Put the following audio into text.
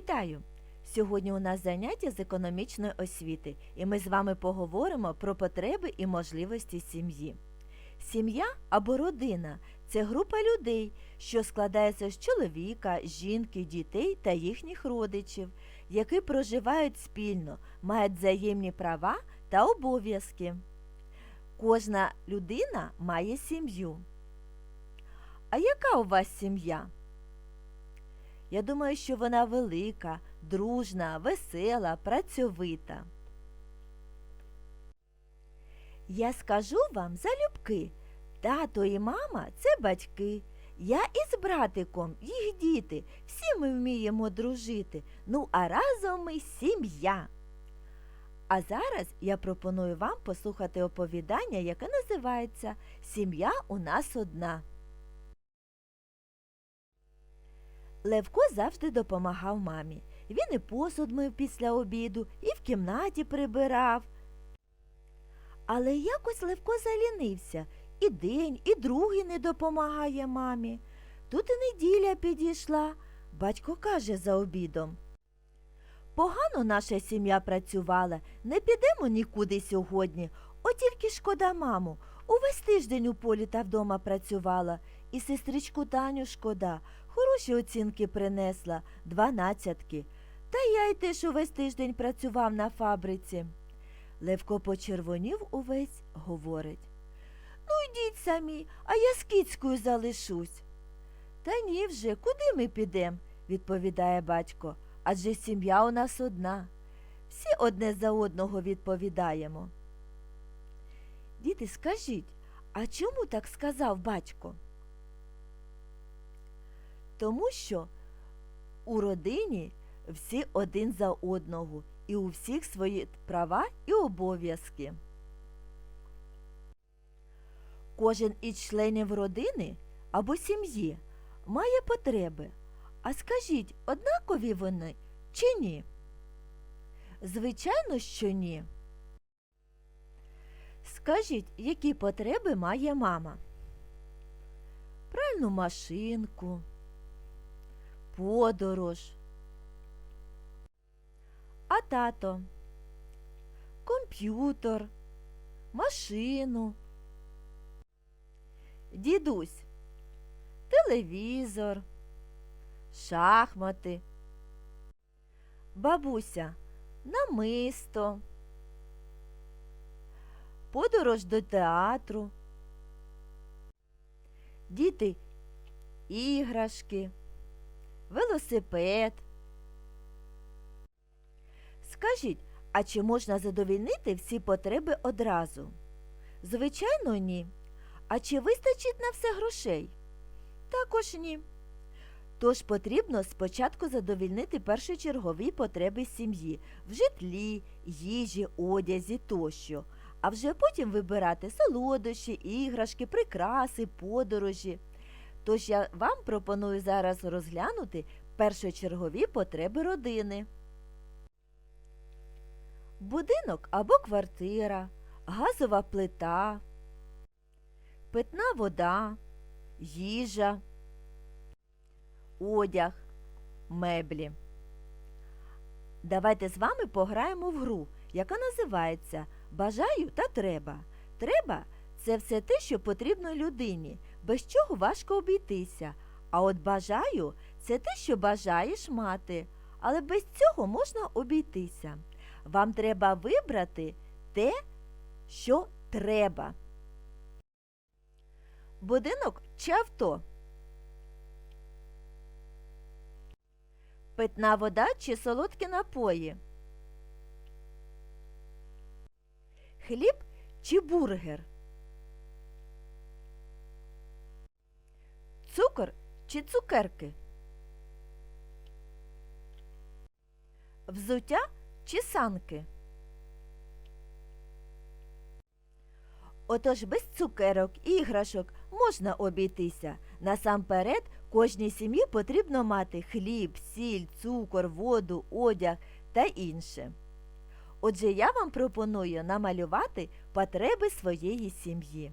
Вітаю! Сьогодні у нас заняття з економічної освіти, і ми з вами поговоримо про потреби і можливості сім'ї. Сім'я або родина це група людей, що складається з чоловіка, жінки, дітей та їхніх родичів, які проживають спільно, мають взаємні права та обов'язки. Кожна людина має сім'ю. А яка у вас сім'я? Я думаю, що вона велика, дружна, весела, працьовита. Я скажу вам залюбки. Тато і мама це батьки. Я із братиком, їх діти. Всі ми вміємо дружити. Ну, а разом ми сім'я. А зараз я пропоную вам послухати оповідання, яке називається Сім'я у нас одна. Левко завжди допомагав мамі. Він і посуд мив після обіду, і в кімнаті прибирав. Але якось Левко залінився, і день, і другий не допомагає мамі. Тут і неділя підійшла. Батько каже за обідом. Погано наша сім'я працювала, не підемо нікуди сьогодні. От тільки шкода маму. Увесь тиждень у полі та вдома працювала, і сестричку Таню шкода. Хороші оцінки принесла, дванадцятки. Та я й теж увесь тиждень працював на фабриці. Левко почервонів увесь, говорить. Ну, йдіть самі, а я з кіцькою залишусь. Та ні вже, куди ми підемо, відповідає батько. Адже сім'я у нас одна. Всі одне за одного відповідаємо. Діти, скажіть, а чому так сказав батько? Тому що у родині всі один за одного і у всіх свої права і обов'язки. Кожен із членів родини або сім'ї має потреби. А скажіть, однакові вони чи ні? Звичайно, що ні. Скажіть, які потреби має мама? Пральну машинку, подорож. А тато? Комп'ютер, машину. Дідусь, телевізор, шахмати. Бабуся, намисто. Подорож до театру. Діти іграшки, велосипед. Скажіть, а чи можна задовільнити всі потреби одразу? Звичайно, ні. А чи вистачить на все грошей? Також ні. Тож потрібно спочатку задовільнити першочергові потреби сім'ї в житлі, їжі, одязі тощо, а вже потім вибирати солодощі, іграшки, прикраси, подорожі. Тож я вам пропоную зараз розглянути першочергові потреби родини. Будинок або квартира, газова плита, питна вода, їжа, одяг, меблі. Давайте з вами пограємо в гру, яка називається Бажаю та треба. Треба це все те, що потрібно людині, без чого важко обійтися. А от бажаю це те, що бажаєш мати, але без цього можна обійтися. Вам треба вибрати те, що треба. Будинок чи авто? Питна вода чи солодкі напої? Хліб чи бургер? Цукор чи цукерки? Взуття чи санки? Отож без цукерок іграшок можна обійтися. Насамперед, кожній сім'ї потрібно мати хліб, сіль, цукор, воду, одяг та інше. Отже, я вам пропоную намалювати потреби своєї сім'ї.